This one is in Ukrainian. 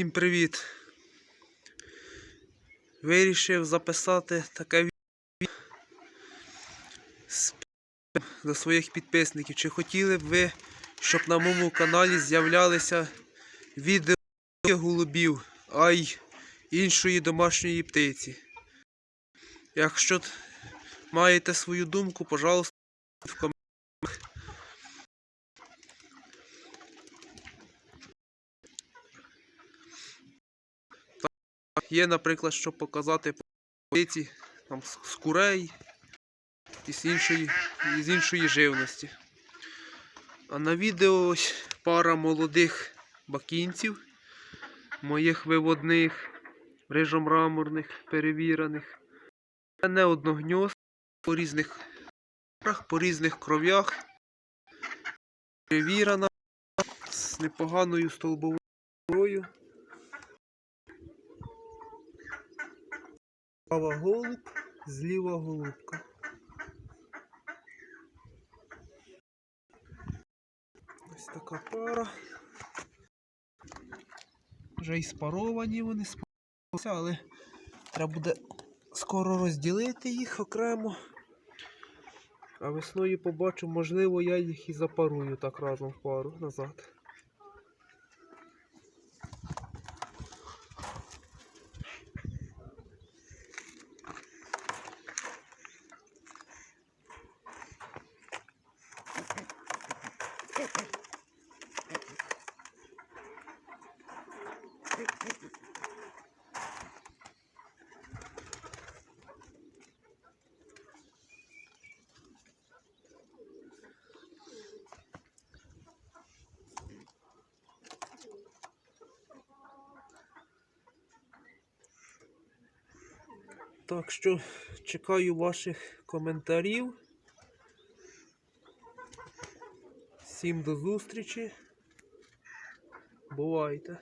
Всім привіт! Вирішив записати таке відео до своїх підписників. Чи хотіли б ви, щоб на моєму каналі з'являлися відео голубів, а й іншої домашньої птиці? Якщо маєте свою думку, пожалуйста, в коментарях. Є, наприклад, щоб показати птиці там, з курей і з іншої, і з іншої живності. А на відео ось пара молодих бакінців, моїх виводних, рижомраморних, перевірених. Не одногньоз по різних порах, по різних кров'ях. Перевірена з непоганою столбовою. Права голуб, зліва голубка. Ось така пара. Вже і спаровані вони спарувалися, але треба буде скоро розділити їх окремо. А весною побачу, можливо, я їх і запарую так разом в пару назад. Так що чекаю ваших коментарів. Всім до зустрічі. Бувайте.